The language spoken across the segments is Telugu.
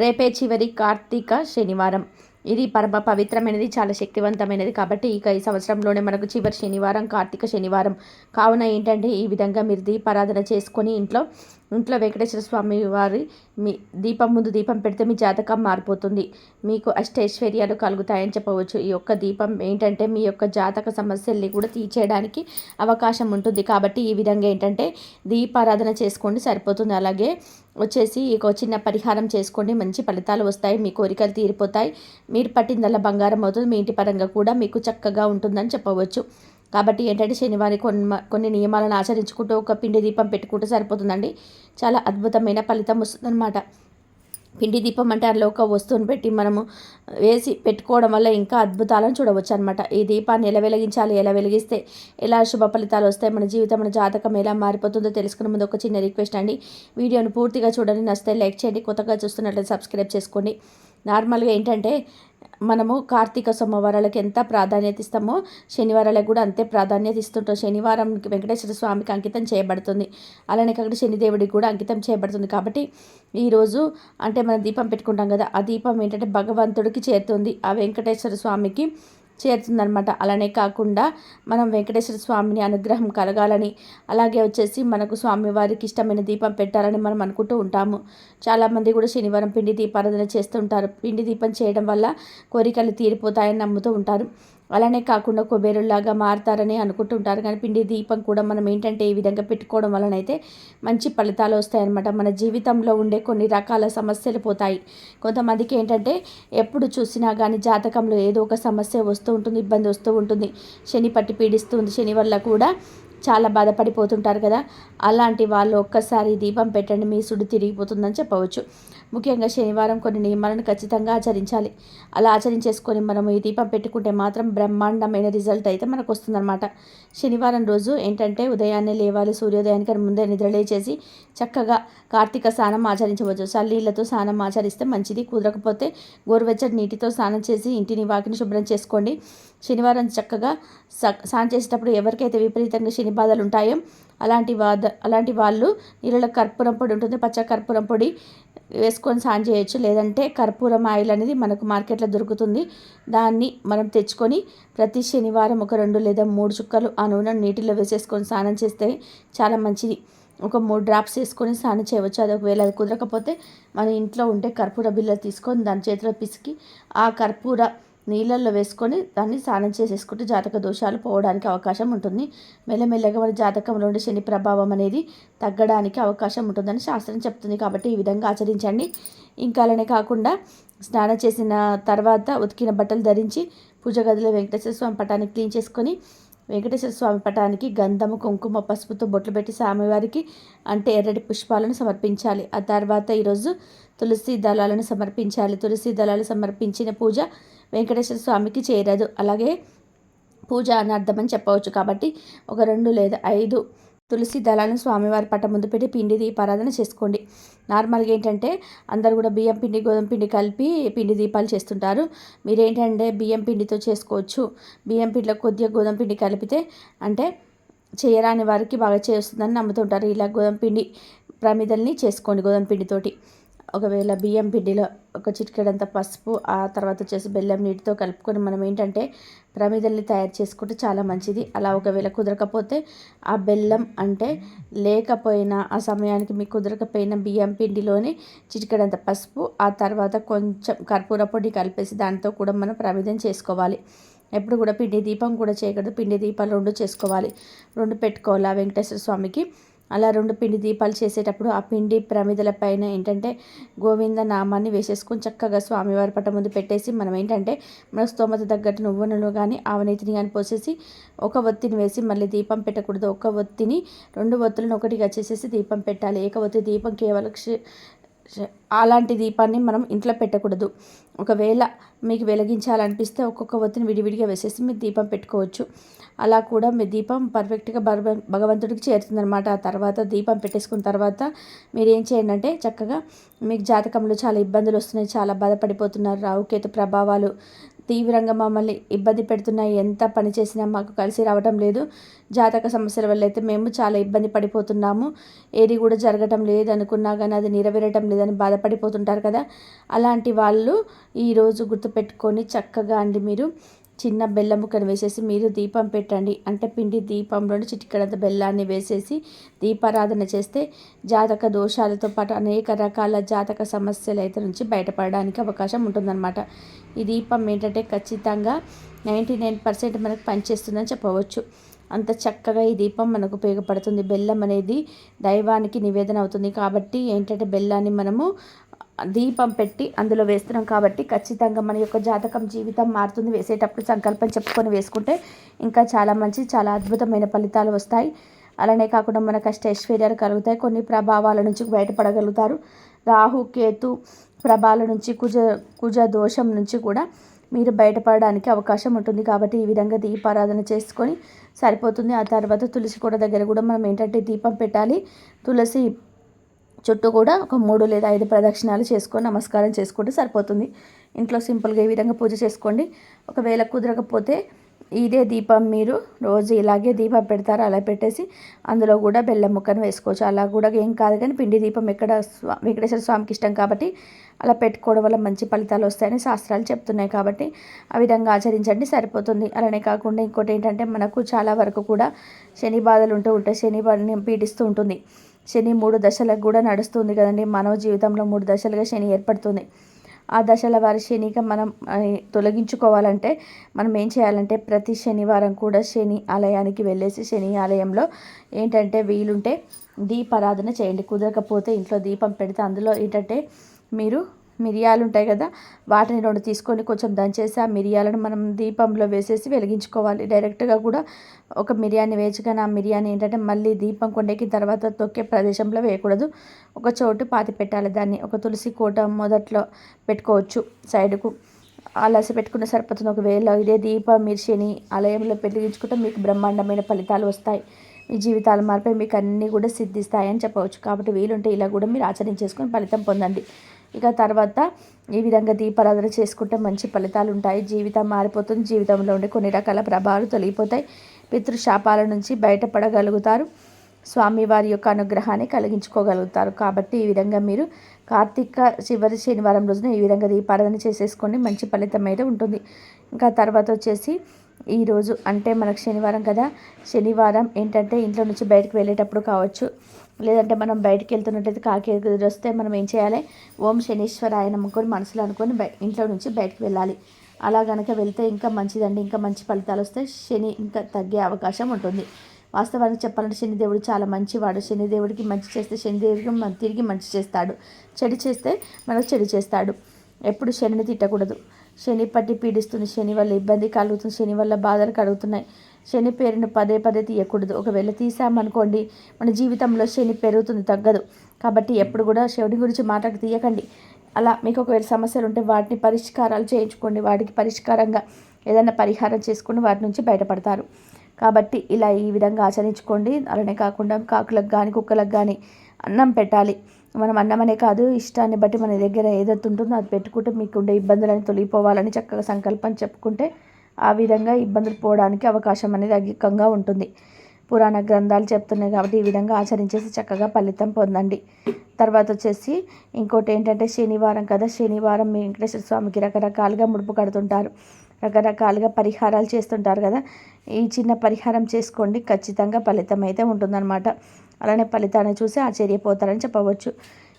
రేపే చివరి కార్తీక శనివారం. ఇది పరమ పవిత్రమైనది చాలా శక్తివంతమైనది కాబట్టి ఇక ఈ సంవత్సరంలోనే మనకు చివరి శనివారం కార్తీక శనివారం. కావున ఏంటంటే ఈ విధంగా మీరు దీపారాధన చేసుకొని ఇంట్లో ఇంట్లో వెంకటేశ్వర స్వామి వారి మీ దీపం ముందు దీపం పెడితే మీ జాతకం మారిపోతుంది. మీకు అష్టైశ్వర్యాలు కలుగుతాయని చెప్పవచ్చు. ఈ యొక్క దీపం ఏంటంటే మీ యొక్క జాతక సమస్యల్ని కూడా తీర్చేయడానికి అవకాశం ఉంటుంది. కాబట్టి ఈ విధంగా ఏంటంటే దీపారాధన చేసుకోండి సరిపోతుంది. అలాగే వచ్చేసి ఒక చిన్న పరిహారం చేసుకోండి. మంచి ఫలితాలు వస్తాయి. మీ కోరికలు తీరిపోతాయి. మీరు పట్టిందల్లా బంగారం అవుతుంది. మీ ఇంటి పరంగా కూడా మీకు చక్కగా ఉంటుందని చెప్పవచ్చు. కాబట్టి ఏంటంటే శనివారం కొన్ని కొన్ని నియమాలను ఆచరించుకుంటూ ఒక పిండి దీపం పెట్టుకుంటే సరిపోతుందండి. చాలా అద్భుతమైన ఫలితం వస్తుందన్నమాట. పిండి దీపం అంటే అందులో ఒక వస్తువును పెట్టి మనము వేసి పెట్టుకోవడం వల్ల ఇంకా అద్భుతాలను చూడవచ్చు అనమాట ఈ దీపాన్ని ఎలా వెలిగించాలి ఎలా వెలిగిస్తే ఎలా శుభ ఫలితాలు వస్తాయి మన జీవితం మన జాతకం ఎలా మారిపోతుందో తెలుసుకునే ముందు ఒక చిన్న రిక్వెస్ట్ అండి. వీడియోను పూర్తిగా చూడండి. నచ్చితే లైక్ చేయండి. కొత్తగా చూస్తున్నట్లయితే సబ్స్క్రైబ్ చేసుకోండి. నార్మల్గా ఏంటంటే మనము కార్తీక సోమవారాలకు ఎంత ప్రాధాన్యత ఇస్తామో శనివారాలకు కూడా అంతే ప్రాధాన్యత ఇస్తుంటాం. శనివారం వెంకటేశ్వర స్వామికి అంకితం చేయబడుతుంది. అలానే కాకుండా శనిదేవుడికి కూడా అంకితం చేయబడుతుంది. కాబట్టి ఈరోజు అంటే మనం దీపం పెట్టుకుంటాం కదా ఆ దీపం ఏంటంటే భగవంతుడికి చేరుతుంది. ఆ వెంకటేశ్వర స్వామికి చేరుతుందనమాట అలానే కాకుండా మనం వెంకటేశ్వర స్వామిని అనుగ్రహం కలగాలని అలాగే వచ్చేసి మనకు స్వామివారికి ఇష్టమైన దీపం పెట్టాలని మనం అనుకుంటూ ఉంటాము. చాలామంది కూడా శనివారం పిండి దీపారాధన చేస్తుంటారు. పిండి దీపం చేయడం వల్ల కోరికలు తీరిపోతాయని నమ్ముతూ ఉంటారు. అలానే కాకుండా కుబేరులాగా మారుతారని అనుకుంటుంటారు. కానీ పిండి దీపం కూడా మనం ఏంటంటే ఈ విధంగా పెట్టుకోవడం వలన అయితే మంచి ఫలితాలు వస్తాయన్నమాట. మన జీవితంలో ఉండే కొన్ని రకాల సమస్యలు పోతాయి. కొంతమందికి ఏంటంటే ఎప్పుడు చూసినా కానీ జాతకంలో ఏదో ఒక సమస్య వస్తూ ఉంటుంది ఇబ్బంది వస్తూ ఉంటుంది. శని పట్టి పీడిస్తుంది. శని వల్ల కూడా చాలా బాధపడిపోతుంటారు కదా. అలాంటి వాళ్ళు ఒక్కసారి దీపం పెట్టండి మీ సుడి తిరిగిపోతుందని చెప్పవచ్చు. ముఖ్యంగా శనివారం కొన్ని నియమాలను ఖచ్చితంగా ఆచరించాలి. అలా ఆచరించేసుకొని మనం ఈ దీపం పెట్టుకుంటే మాత్రం బ్రహ్మాండమైన రిజల్ట్ అయితే మనకు వస్తుందన్నమాట శనివారం రోజు ఏంటంటే ఉదయాన్నే లేవాలి సూర్యోదయానికి ముందే నిద్రలేచేసి చక్కగా కార్తీక స్నానం ఆచరించవచ్చు. చల్లీళ్ళతో స్నానం ఆచరిస్తే మంచిది. కుదరకపోతే గోరువెచ్చటి నీటితో స్నానం చేసి ఇంటిని వాకిని శుభ్రం చేసుకోండి. శనివారం చక్కగా స్నానం చేసేటప్పుడు ఎవరికైతే విపరీతంగా శని బాధలు ఉంటాయో అలాంటి వాద అలాంటి వాళ్ళు నీళ్ళలో కర్పూరం పొడి ఉంటుంది పచ్చ కర్పూరం పొడి వేసుకొని స్నానం చేయొచ్చు. లేదంటే కర్పూరం ఆయిల్ అనేది మనకు మార్కెట్లో దొరుకుతుంది. దాన్ని మనం తెచ్చుకొని ప్రతి శనివారం ఒక రెండు లేదా మూడు చుక్కలు ఆ నూనెను నీటిలో వేసేసుకొని స్నానం చేస్తే చాలా మంచిది. ఒక మూడు డ్రాప్స్ వేసుకొని స్నానం చేయవచ్చు. అది ఒకవేళ అది కుదరకపోతే మన ఇంట్లో ఉంటే కర్పూర బిల్ల తీసుకొని దాని చేతిలో పిసికి ఆ కర్పూర నీళ్ళల్లో వేసుకొని దాన్ని స్నానం చేసేసుకుంటే జాతక దోషాలు పోవడానికి అవకాశం ఉంటుంది. మెల్లమెల్లగా మన జాతకంలో ఉండే శని ప్రభావం అనేది తగ్గడానికి అవకాశం ఉంటుందని శాస్త్రం చెప్తుంది. కాబట్టి ఈ విధంగా ఆచరించండి. ఇంకా అలానే కాకుండా స్నానం చేసిన తర్వాత ఉతికిన బట్టలు ధరించి పూజ గదిలో వెంకటేశ్వర స్వామి పటాన్ని క్లీన్ చేసుకొని వెంకటేశ్వర స్వామి పటానికి గంధము కుంకుమ పసుపుతో బొట్లు పెట్టి స్వామివారికి అంటే ఎర్రటి పుష్పాలను సమర్పించాలి. ఆ తర్వాత ఈరోజు తులసి దళాలను సమర్పించాలి. తులసి దళాలు సమర్పించిన పూజ వెంకటేశ్వర స్వామికి చేరదు అలాగే పూజ అని అర్థమని చెప్పవచ్చు. కాబట్టి ఒక రెండు లేదా ఐదు తులసి దళాలను స్వామివారి పట్ట ముందు పెట్టి పిండి దీపారాధన చేసుకోండి. నార్మల్గా ఏంటంటే అందరు కూడా బియ్యం పిండి గోధుమ పిండి కలిపి పిండి దీపాలు చేస్తుంటారు. మీరేంటంటే బియ్యం పిండితో చేసుకోవచ్చు. బియ్యం పిండిలో కొద్దిగా గోధుమ పిండి కలిపితే అంటే చేయరాని వారికి బాగా చేస్తుందని నమ్ముతుంటారు. ఇలా గోధుమ పిండి ప్రమిదల్ని చేసుకోండి గోధుమ పిండితోటి. ఒకవేళ బియ్యం పిండిలో ఒక చిటికెడంత పసుపు ఆ తర్వాత వచ్చేసి బెల్లం నీటితో కలుపుకొని మనం ఏంటంటే ప్రమిదల్ని తయారు చేసుకుంటే చాలా మంచిది. అలా ఒకవేళ కుదరకపోతే ఆ బెల్లం అంటే లేకపోయినా ఆ సమయానికి మీకు కుదరకపోయిన బియ్యం పిండిలోనే చిటికెడంత పసుపు ఆ తర్వాత కొంచెం కర్పూర పొడి కలిపేసి దాంతో కూడా మనం ప్రమిదం చేసుకోవాలి. ఎప్పుడు కూడా పిండి దీపం కూడా చేయకూడదు. పిండి దీపాలు రెండు చేసుకోవాలి. రెండు పెట్టుకోవాలి వెంకటేశ్వర స్వామికి. అలా రెండు పిండి దీపాలు చేసేటప్పుడు ఆ పిండి ప్రమిదల పైన ఏంటంటే గోవింద నామాన్ని వేసేసుకొని చక్కగా స్వామివారి పట్ట ముందు పెట్టేసి మనం ఏంటంటే మన స్తోమత తగ్గట్టు నువ్వునలు కానీ ఆవనీతిని కానీ పోసేసి ఒక ఒత్తిని వేసి మళ్ళీ దీపం పెట్టకూడదు. ఒక ఒత్తిని రెండు ఒత్తులను ఒకటిగా చేసేసి దీపం పెట్టాలి. ఏక ఒత్తి దీపం కేవలం అలాంటి దీపాన్ని మనం ఇంట్లో పెట్టకూడదు. ఒకవేళ మీకు వెలిగించాలనిపిస్తే ఒక్కొక్క ఒత్తిని విడివిడిగా వేసేసి మీరు దీపం పెట్టుకోవచ్చు. అలా కూడా మీ దీపం పర్ఫెక్ట్గా భగవంతుడికి చేరుతుందనమాట ఆ తర్వాత దీపం పెట్టేసుకున్న తర్వాత మీరు ఏం చేయండి అంటే చక్కగా మీకు జాతకంలో చాలా ఇబ్బందులు వస్తున్నాయి చాలా బాధపడిపోతున్నారు. రావుకేతు ప్రభావాలు తీవ్రంగా మమ్మల్ని ఇబ్బంది పెడుతున్నాయి ఎంత పని చేసినా మాకు కలిసి రావటం లేదు. జాతక సమస్యల వల్ల అయితే మేము చాలా ఇబ్బంది పడిపోతున్నాము. ఏది కూడా జరగటం లేదనుకున్నా కానీ అది నెరవేరటం లేదని బాధపడిపోతుంటారు కదా. అలాంటి వాళ్ళు ఈరోజు గుర్తుపెట్టుకొని చక్కగా అండి మీరు. చిన్న బెల్లం ముక్కను వేసేసి మీరు దీపం పెట్టండి. అంటే పిండి దీపంలోని చిటికడంత బెల్లాన్ని వేసేసి దీపారాధన చేస్తే జాతక దోషాలతో పాటు అనేక రకాల జాతక సమస్యలు అయితే నుంచి బయటపడడానికి అవకాశం ఉంటుందన్నమాట. ఈ దీపం ఏంటంటే ఖచ్చితంగా నైంటీ నైన్ పర్సెంట్ మనకు పనిచేస్తుందని చెప్పవచ్చు. అంత చక్కగా ఈ దీపం మనకు ఉపయోగపడుతుంది. బెల్లం అనేది దైవానికి నివేదన అవుతుంది. కాబట్టి ఏంటంటే బెల్లాన్ని మనము దీపం పెట్టి అందులో వేస్తున్నాం కాబట్టి ఖచ్చితంగా మన యొక్క జాతకం జీవితం మారుతుంది. వేసేటప్పుడు సంకల్పం చెప్పుకొని వేసుకుంటే ఇంకా చాలా మంచి చాలా అద్భుతమైన ఫలితాలు వస్తాయి. అలానే కాకుండా మన కష్ట ఐశ్వర్యాలు కలుగుతాయి. కొన్ని ప్రభావాల నుంచి బయటపడగలుగుతారు. రాహు కేతు ప్రభాల నుంచి కుజ కుజ దోషం నుంచి కూడా మీరు బయటపడడానికి అవకాశం ఉంటుంది. కాబట్టి ఈ విధంగా దీపారాధన చేసుకొని సరిపోతుంది. ఆ తర్వాత తులసి కూడా దగ్గర కూడా మనం ఏంటంటే దీపం పెట్టాలి. తులసి చుట్టూ కూడా ఒక మూడు లేదా ఐదు ప్రదక్షిణాలు చేసుకొని నమస్కారం చేసుకుంటే సరిపోతుంది. ఇంట్లో సింపుల్గా ఈ విధంగా పూజ చేసుకోండి. ఒకవేళ కుదరకపోతే ఇదే దీపం మీరు రోజు ఇలాగే దీపం పెడతారు అలా పెట్టేసి అందులో కూడా బెల్లం ముక్కను వేసుకోవచ్చు. అలా కూడా ఏం కాదు కానీ పిండి దీపం ఎక్కడ వెంకటేశ్వర స్వామికి ఇష్టం కాబట్టి అలా పెట్టుకోవడం వల్ల మంచి ఫలితాలు వస్తాయని శాస్త్రాలు చెప్తున్నాయి కాబట్టి ఆ విధంగా ఆచరించండి సరిపోతుంది. అలానే కాకుండా ఇంకోటి ఏంటంటే మనకు చాలా వరకు కూడా శని బాధలు ఉంటూ ఉంటాయి. శని బాధని పీడిస్తూ ఉంటుంది. శని మూడు దశలకు కూడా నడుస్తుంది కదండి. మానవ జీవితంలో మూడు దశలుగా శని ఏర్పడుతుంది. ఆ దశల వారి శనిగా మనం తొలగించుకోవాలంటే మనం ఏం చేయాలంటే ప్రతి శనివారం కూడా శని ఆలయానికి వెళ్ళేసి శని ఆలయంలో ఏంటంటే వీలుంటే దీపారాధన చేయండి. కుదరకపోతే ఇంట్లో దీపం పెడితే అందులో ఏంటంటే మీరు మిరియాలు ఉంటాయి కదా వాటిని రెండు తీసుకొని కొంచెం దంచేసి ఆ మిరియాలను మనం దీపంలో వేసేసి వెలిగించుకోవాలి. డైరెక్ట్గా కూడా ఒక మిరియాన్ని వేయచ్చుగానే ఆ మిరియాని ఏంటంటే మళ్ళీ దీపం కొండెక్కిన తర్వాత తొక్కే ప్రదేశంలో వేయకూడదు. ఒక చోటు పాతి పెట్టాలి దాన్ని ఒక తులసి కోట మొదట్లో పెట్టుకోవచ్చు సైడ్కు. అలసి పెట్టుకున్న సరిపోతుంది. ఒకవేళ ఇదే దీపం మిర్చిని ఆలయంలో పెరిగించుకుంటే మీకు బ్రహ్మాండమైన ఫలితాలు వస్తాయి. మీ జీవితాలు మారిపోయి మీకు అన్నీ కూడా సిద్ధిస్తాయని చెప్పవచ్చు. కాబట్టి వీలుంటే ఇలా కూడా మీరు ఆచరించేసుకొని ఫలితం పొందండి. ఇక తర్వాత ఈ విధంగా దీపారాధన చేసుకుంటే మంచి ఫలితాలు ఉంటాయి. జీవితం మారిపోతుంది. జీవితంలో ఉండే కొన్ని రకాల ప్రభావాలు తొలగిపోతాయి. పితృశాపాల నుంచి బయటపడగలుగుతారు. స్వామివారి యొక్క అనుగ్రహాన్ని కలిగించుకోగలుగుతారు. కాబట్టి ఈ విధంగా మీరు కార్తీక చివరి శనివారం రోజున ఈ విధంగా దీపారాధన చేసేసుకోండి. మంచి ఫలితం అయితే ఉంటుంది. ఇంకా తర్వాత వచ్చేసి ఈరోజు అంటే మనకు శనివారం కదా. శనివారం ఏంటంటే ఇంట్లో నుంచి బయటకు వెళ్ళేటప్పుడు కావచ్చు. లేదంటే మనం బయటికి వెళ్తున్నట్టయితే కాకి వస్తే మనం ఏం చేయాలి? ఓం శనీశ్వర ఆయన నమ్ముకొని మనసులో అనుకొని ఇంట్లో నుంచి బయటకు వెళ్ళాలి. అలా కనుక వెళ్తే ఇంకా మంచిదండి ఇంకా మంచి ఫలితాలు వస్తే శని ఇంకా తగ్గే అవకాశం ఉంటుంది. వాస్తవానికి చెప్పాలంటే శనిదేవుడు చాలా మంచివాడు. శనిదేవుడికి మంచి చేస్తే శనిదేవుడికి తిరిగి మంచి చేస్తాడు. చెడు చేస్తే మనకు చెడు చేస్తాడు. ఎప్పుడు శనిని తిట్టకూడదు. శని పట్టి పీడిస్తుంది శని వల్ల ఇబ్బంది కలుగుతుంది శని వల్ల బాధలు కలుగుతున్నాయి. శని పేరును పదే పదే తీయకూడదు. ఒకవేళ తీసామనుకోండి మన జీవితంలో శని పెరుగుతుంది తగ్గదు. కాబట్టి ఎప్పుడు కూడా శివుడి గురించి మాటకు తీయకండి. అలా మీకు ఒకవేళ సమస్యలు ఉంటే వాటిని పరిష్కారాలు చేయించుకోండి. వాటికి పరిష్కారంగా ఏదైనా పరిహారం చేసుకుని వాటి నుంచి బయటపడతారు. కాబట్టి ఇలా ఈ విధంగా ఆచరించుకోండి. అలానే కాకుండా కాకులకు కానీ కుక్కలకు కానీ అన్నం పెట్టాలి. మనం అన్నం అనే కాదు ఇష్టాన్ని బట్టి మన దగ్గర ఏదైతే ఉంటుందో అది పెట్టుకుంటే మీకు ఉండే ఇబ్బందులని తొలగిపోవాలని చక్కగా సంకల్పం చెప్పుకుంటే ఆ విధంగా ఇబ్బందులు పోవడానికి అవకాశం అనేది అధికంగా ఉంటుంది. పురాణ గ్రంథాలు చెప్తున్నాయి కాబట్టి ఈ విధంగా ఆచరించేసి చక్కగా ఫలితం పొందండి. తర్వాత వచ్చేసి ఇంకోటి ఏంటంటే శనివారం కదా శనివారం మీ వెంకటేశ్వర స్వామికి రకరకాలుగా ముడుపు కడుతుంటారు. రకరకాలుగా పరిహారాలు చేస్తుంటారు కదా. ఈ చిన్న పరిహారం చేసుకోండి ఖచ్చితంగా ఫలితం అయితే ఉంటుందన్నమాట. అలానే ఫలితాన్ని చూసి ఆశ్చర్యపోతారని చెప్పవచ్చు.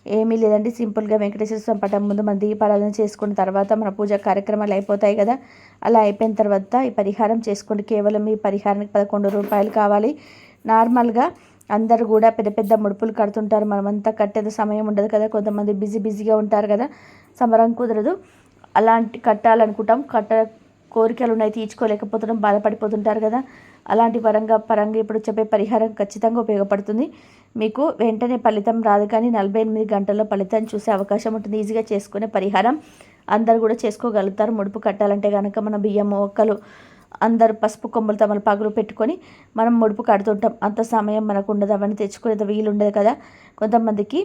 ఏమీ లేదండి. సింపుల్గా వెంకటేశ్వర స్వామి పటం ముందు మన దీపారాధన చేసుకున్న తర్వాత మన పూజ కార్యక్రమాలు అయిపోతాయి కదా. అలా అయిపోయిన తర్వాత ఈ పరిహారం చేసుకోండి. కేవలం ఈ పరిహారానికి పదకొండు రూపాయలు కావాలి. నార్మల్గా అందరూ కూడా పెద్ద పెద్ద ముడుపులు కడుతుంటారు. మనమంతా కట్టేది సమయం ఉండదు కదా. కొంతమంది బిజీ బిజీగా ఉంటారు కదా. సమరం కుదరదు. అలాంటి కట్టాలనుకుంటాం. కట్ట కోరికలు ఉన్నాయి తీర్చుకోలేకపోతున్నాం బాధపడిపోతుంటారు కదా. అలాంటి పరంగా పరంగా ఇప్పుడు చెప్పే పరిహారం ఖచ్చితంగా ఉపయోగపడుతుంది. మీకు వెంటనే ఫలితం రాదు కానీ నలభై ఎనిమిది గంటల్లో ఫలితం చూసే అవకాశం ఉంటుంది. ఈజీగా చేసుకునే పరిహారం అందరు కూడా చేసుకోగలుగుతారు. ముడుపు కట్టాలంటే కనుక మన బియ్యం ఒక్కలు అందరు పసుపు కొమ్ములు తమలపాకులు పెట్టుకొని మనం ముడుపు కడుతుంటాం. అంత సమయం మనకు ఉండదు. అవన్నీ తెచ్చుకునేది వీలు ఉండదు కదా. కొంతమందికి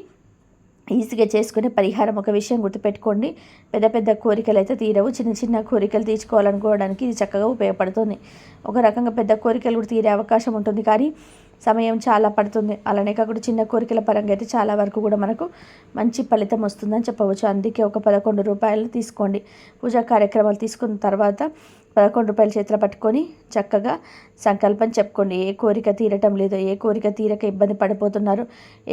ఈజీగా చేసుకునే పరిహారం ఒక విషయం గుర్తుపెట్టుకోండి. పెద్ద పెద్ద కోరికలు అయితే తీరవు. చిన్న చిన్న కోరికలు తీర్చుకోవాలనుకోవడానికి ఇది చక్కగా ఉపయోగపడుతుంది. ఒక రకంగా పెద్ద కోరికలు కూడా తీరే అవకాశం ఉంటుంది. కానీ సమయం చాలా పడుతుంది. అలానే కాకుండా చిన్న కోరికల పరంగా అయితే చాలా వరకు కూడా మనకు మంచి ఫలితం వస్తుందని చెప్పవచ్చు. అందుకే ఒక పదకొండు రూపాయలు తీసుకోండి. పూజా కార్యక్రమాలు తీసుకున్న తర్వాత పదకొండు రూపాయల చేతిలో పట్టుకొని చక్కగా సంకల్పం చెప్పుకోండి. ఏ కోరిక తీరటం లేదో. ఏ కోరిక తీరక ఇబ్బంది పడిపోతున్నారు.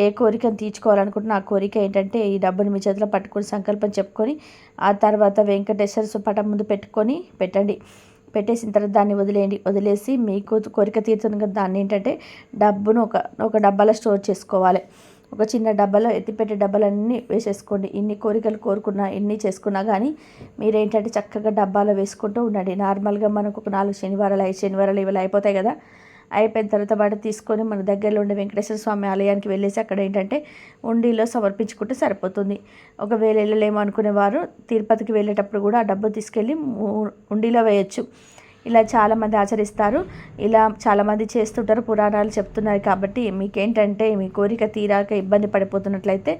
ఏ కోరికను తీర్చుకోవాలనుకుంటున్న ఆ కోరిక ఏంటంటే ఈ డబ్బును మీ చేతిలో పట్టుకొని సంకల్పం చెప్పుకొని ఆ తర్వాత వెంకటేశ్వర పటం ముందు పెట్టుకొని పెట్టండి. పెట్టేసిన తర్వాత దాన్ని వదిలేయండి. వదిలేసి మీకు కోరిక తీరుతుంది కదా దాన్ని ఏంటంటే డబ్బును ఒక ఒక డబ్బాలో స్టోర్ చేసుకోవాలి. ఒక చిన్న డబ్బాలో ఎత్తిపెట్టే డబ్బాలన్నీ వేసేసుకోండి. ఇన్ని కోరికలు కోరుకున్నా ఎన్ని చేసుకున్నా కానీ మీరేంటంటే చక్కగా డబ్బాలో వేసుకుంటూ ఉండండి. నార్మల్గా మనకు ఒక నాలుగు శనివారాలు ఐదు శనివారాలు ఇవాళ అయిపోతాయి కదా. అయిపోయిన తర్వాత వాటి తీసుకొని మన దగ్గరలో ఉండే వెంకటేశ్వర స్వామి ఆలయానికి వెళ్ళేసి అక్కడ ఏంటంటే ఉండిలో సమర్పించుకుంటే సరిపోతుంది. ఒకవేళ వెళ్ళలేము అనుకునేవారు తిరుపతికి వెళ్ళేటప్పుడు కూడా ఆ డబ్బు తీసుకెళ్ళి ఉండిలో వేయచ్చు. ఇలా చాలామంది ఆచరిస్తారు. ఇలా చాలామంది చేస్తుంటారు పురాణాలు చెప్తున్నారు కాబట్టి మీకేంటంటే మీ కోరిక తీరాక ఇబ్బంది పడిపోతున్నట్లయితే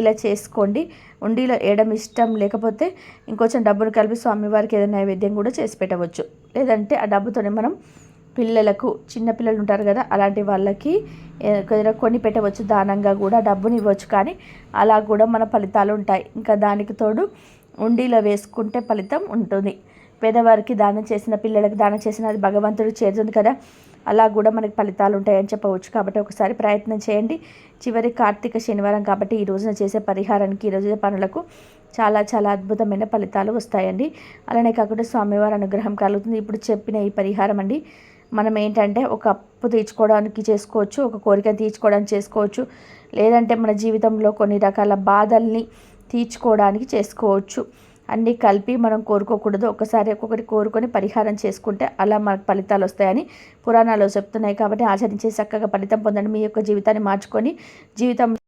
ఇలా చేసుకోండి. ఉండిలో వేయడం ఇష్టం లేకపోతే ఇంకొంచెం డబ్బును కలిపి స్వామివారికి ఏదైనా నైవేద్యం కూడా చేసి పెట్టవచ్చు. లేదంటే ఆ డబ్బుతోనే మనం పిల్లలకు చిన్న పిల్లలు ఉంటారు కదా అలాంటి వాళ్ళకి ఏదైనా కొని పెట్టవచ్చు. దానంగా కూడా డబ్బుని ఇవ్వచ్చు. కానీ అలా కూడా మన ఫలితాలు ఉంటాయి. ఇంకా దానికి తోడు ఉండిలో వేసుకుంటే ఫలితం ఉంటుంది. పేదవారికి దానం చేసిన పిల్లలకి దానం చేసిన అది భగవంతుడు చేరుతుంది కదా. అలా కూడా మనకి ఫలితాలు ఉంటాయని చెప్పవచ్చు. కాబట్టి ఒకసారి ప్రయత్నం చేయండి. చివరి కార్తీక శనివారం కాబట్టి ఈ రోజున చేసే పరిహారానికి ఈరోజు పనులకు చాలా చాలా అద్భుతమైన ఫలితాలు వస్తాయండి. అలానే కాకుండా స్వామివారి అనుగ్రహం కలుగుతుంది. ఇప్పుడు చెప్పిన ఈ పరిహారం అండి. మనం ఏంటంటే ఒక అప్పు తీర్చుకోవడానికి చేసుకోవచ్చు ఒక కోరిక తీర్చుకోవడానికి చేసుకోవచ్చు లేదంటే మన జీవితంలో కొన్ని రకాల బాధల్ని తీర్చుకోవడానికి చేసుకోవచ్చు. అన్నీ కలిపి మనం కోరుకోకూడదు. ఒకసారి ఒక్కొక్కటి కోరుకొని పరిహారం చేసుకుంటే అలా మనకు ఫలితాలు వస్తాయని పురాణాలు చెప్తున్నాయి. కాబట్టి ఆచరించి చక్కగా ఫలితం పొందండి. మీ యొక్క జీవితాన్ని మార్చుకొని జీవితం